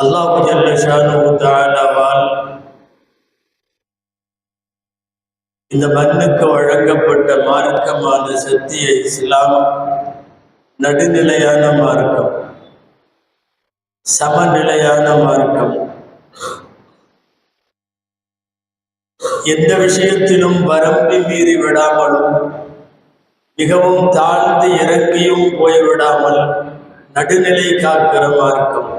அல்லாஹு ஜல்ல தாலாவால் இந்த மண்ணுக்கு வழங்கப்பட்ட மார்க்கமான சத்திய இஸ்லாம் நடுநிலையான மார்க்கம் சமநிலையான மார்க்கம். எந்த விஷயத்திலும் வரம்பி மீறி விடாமலும் மிகவும் தாழ்ந்து இறங்கியும் போய்விடாமல் நடுநிலை காக்கிற மார்க்கம்.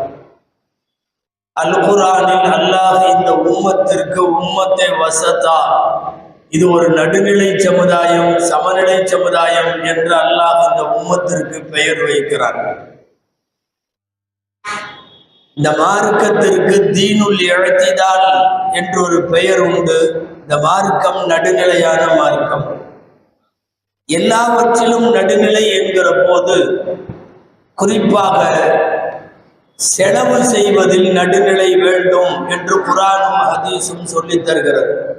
அல்குரானில் அல்லாஹ் இந்த உம்மத்திற்கு உம்மத்தை வசதா இது ஒரு நடுநிலை சமுதாயம் சமநிலை சமுதாயம் என்று அல்லாஹ் இந்த உம்மத்திற்கு பெயர் வைக்கிறார் இந்த மார்க்கத்திற்கு தீனுல் எழுத்திதால் என்று ஒரு பெயர் உண்டு. இந்த மார்க்கம் நடுநிலையான மார்க்கம். எல்லாவற்றிலும் நடுநிலை என்கிற போது குறிப்பாக செலவு செய்வதில் நடுநிலை வேண்டும் என்று குரானும் ஹதீஸும் சொல்லித் தருகிறது.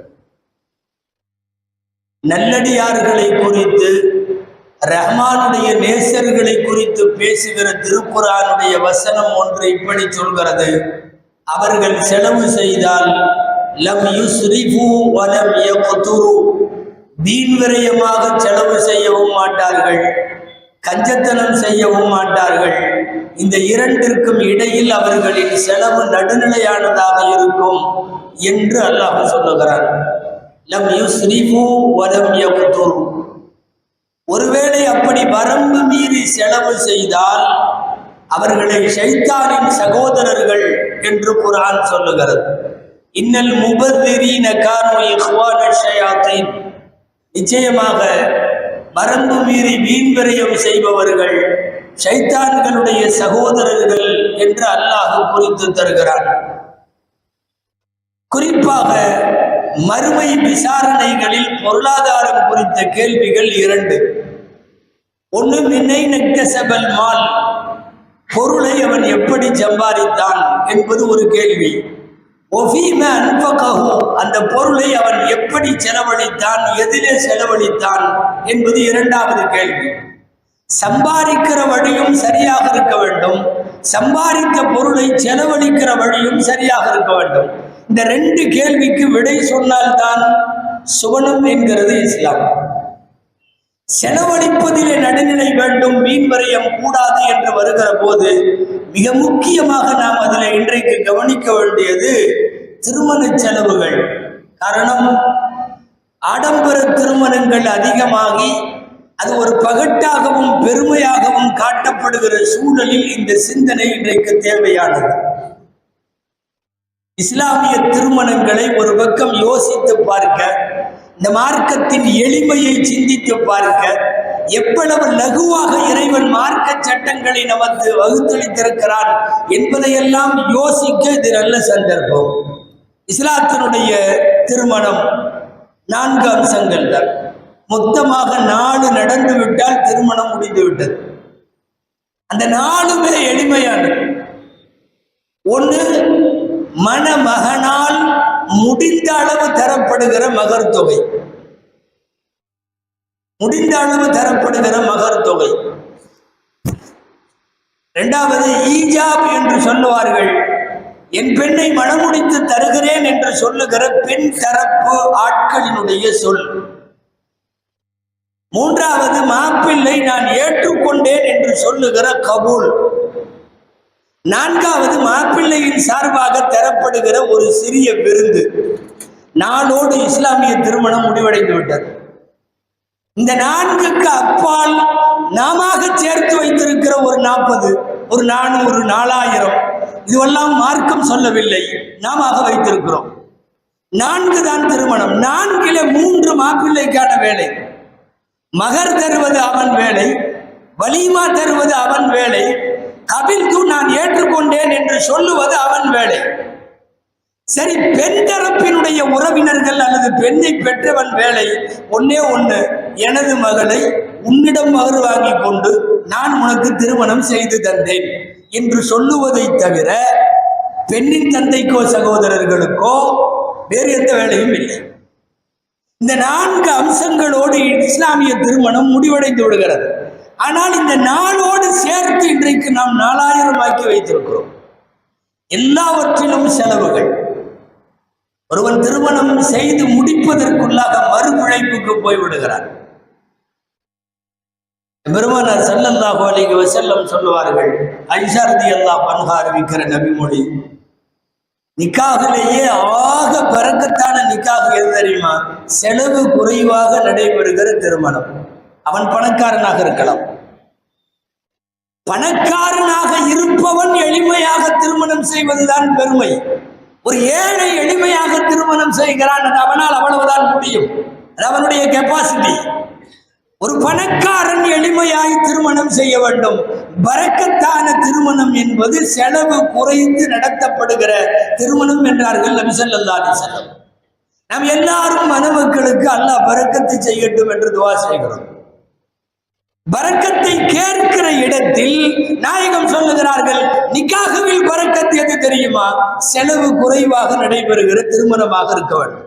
நல்லடியார்களை குறித்து ரஹ்மானுடைய நேசர்களை குறித்து பேசுகிற திருக்குறானுடைய வசனம் ஒன்று இப்படி சொல்கிறது. அவர்கள் செலவு செய்தால் லம் யுஸ்ரிஃபு வலம் யக்துரு. வீண் விரயமாக செலவு செய்யவும் மாட்டார்கள். கஞ்சத்தனம் செய்யவும் மாட்டார்கள். இந்த இரண்டிற்கும் இடையில் அவர்களின் செலவு நடுநிலையானதாக இருக்கும் என்று அல்லாஹ் சொல்லுகிறான். லம் யுஸ்ரிஃபு வலம் யக்துரு. ஒருவேளை அப்படி வரம்பு மீறி செலவு செய்தால் அவர்களை ஷைத்தானின் சகோதரர்கள் என்று குரான் சொல்லுகிறது. இன்னல் முபதிரீன கானு இஹ்வான ஷயாத்தின். நிச்சயமாக வரம்பு மீறி மீன் விரயம் செய்பவர்கள் சைத்தான்களுடைய சகோதரர்கள் என்று அல்லாஹ் குறித்து தருகிறான். குறிப்பாக மறுமை விசாரணைகளில் பொருளாதாரம் குறித்த கேள்விகள் இரண்டு. ஒன்று மின்னை நெக்கசபல் மால் பொருளை அவன் எப்படி சம்பாதித்தான்? என்பது ஒரு கேள்வி. அந்த பொருளை அவன் எப்படி செலவழித்தான் எதிலே செலவழித்தான்? என்பது இரண்டாவது கேள்வி. சம்பாதிக்கிற வழியும் சரியாக இருக்க வேண்டும். சம்பாதித்த பொருளை செலவழிக்கிற வழியும் சரியாக இருக்க வேண்டும். இந்த ரெண்டு கேள்விக்கு விடை சொன்னால்தான் சுவனம் என்கிறது இஸ்லாம். செலவழிப்பதிலே நடுநிலை வேண்டும் மீன்வரையம் கூடாது என்று வருகிற போது மிக முக்கியமாக நாம் அதில் இன்றைக்கு கவனிக்க வேண்டியது திருமண செலவுகள். காரணம் ஆடம்பர திருமணங்கள் அதிகமாகி அது ஒரு பகட்டாகவும் பெருமையாகவும் காட்டப்படுகிற சூழலில் இந்த சிந்தனை இன்றைக்கு தேவையானது. இஸ்லாமிய திருமணங்களை ஒரு பக்கம் யோசித்து பார்க்க இந்த மார்க்கத்தின் எளிமையை சிந்தித்து பார்க்க எவ்வளவு லகுவாக இறைவன் மார்க்க சட்டங்களை நமக்கு வகுத்தளித்திருக்கிறான் என்பதையெல்லாம் யோசிக்க இது நல்ல சந்தர்ப்பம். இஸ்லாத்தினுடைய திருமணம் நான்கு அம்சங்கள் தான். மொத்தமாக நாலு நடந்து விட்டால் திருமணம் முடிந்து விட்டது. அந்த நாளுமே எளிமையானது. ஒன்று மணமகனால் முடிந்த அளவு தரப்படுகிற மகர் தொகை. முடிந்த அளவு தரப்படுகிற மகர் தொகை. இரண்டாவது ஈஜாப் என்று சொல்லுவார்கள். என் பெண்ணை மணமுடித்து தருகிறேன் என்று சொல்லுகிற பெண் தரப்பு ஆட்களினுடைய சொல். மூன்றாவது மாப்பிள்ளை நான் ஏற்றுக்கொண்டேன் என்று சொல்லுகிற கபூல். நான்காவது மாப்பிள்ளையின் சார்பாக தரப்படுகிற ஒரு சிறிய விருந்து. நாளோடு இஸ்லாமிய திருமணம் முடிவடைந்து விட்டது. இந்த நான்குக்கு அப்பால் நாம சேர்த்து வைத்திருக்கிற ஒரு நாற்பது ஒரு நானூறு நாலாயிரம் இதுவெல்லாம் மார்க்கம் சொல்லவில்லை. நாம வைத்திருக்கிறோம். நான்கு தான் திருமணம். நான்கில மூன்று மாப்பிள்ளைக்கான வேலை. மகர் தருவது அவன் வேலை வலிமா தருவது அவன் வேலை கபில்து நான் ஏற்றுக்கொண்டேன் என்று சொல்லுவது அவன் வேலை. சரி பெண் தரப்பினுடைய உறவினர்கள் அல்லது பெண்ணை பெற்றவன் வேலை ஒன்னே ஒன்று எனது மகளை உன்னிடம் மகர் வாங்கி கொண்டு நான் உனக்கு திருமணம் செய்து தந்தேன் என்று சொல்லுவதை தவிர பெண்ணின் தந்தைக்கோ சகோதரர்களுக்கோ வேறு எந்த வேலையும் இல்லை. இந்த நான்கு அம்சங்களோடு இஸ்லாமிய திருமணம் முடிவடைந்து விடுகிறது. ஆனால் இந்த நாளோடு சேர்த்து இன்றைக்கு நாம் நாலாயிரம் ஆக்கி வைத்திருக்கிறோம். எல்லாவற்றிலும் செலவுகள். ஒருவன் திருமணம் செய்து முடிப்பதற்குள்ளாக மறுபிழைப்புக்கு போய்விடுகிறார் பெருமானார் ஸல்லல்லாஹு அலைஹி செல்லம் சொல்லுவார்கள் ஐஷா அல்லா பன்ஹா அறிவிக்கிற நபிமொழி நிக்காகலேயே ஆக பிறக்கத்தான நிக்கா செலவு குறைவாக நடைபெறுகிற திருமணம். அவன் பணக்காரனாக இருக்கலாம். பணக்காரனாக இருப்பவன் எளிமையாக திருமணம் செய்வதுதான் பெருமை. ஒரு ஏழை எளிமையாக திருமணம் செய்கிறான் அது அவனால் அவ்வளவுதான் முடியும். அது அவனுடைய கெப்பாசிட்டி ஒரு பணக்காரன் எளிமையாய் திருமணம் செய்ய வேண்டும். பறக்கத்தான திருமணம் என்பது செலவு குறைந்து நடத்தப்படுகிற திருமணம் என்றார்கள் நபிசல்லா செல்லம் நாம் எல்லாரும் மணமக்களுக்கு அல்லாஹ் பறக்கத்தை செய்யட்டும் என்று துவா செய்கிறோம். பறக்கத்தை கேட்கிற இடத்தில் நாயகம் சொல்லுகிறார்கள் நிக்காகவில் பறக்கத்து எது தெரியுமா? செலவு குறைவாக நடைபெறுகிற திருமணமாக இருக்க வேண்டும்.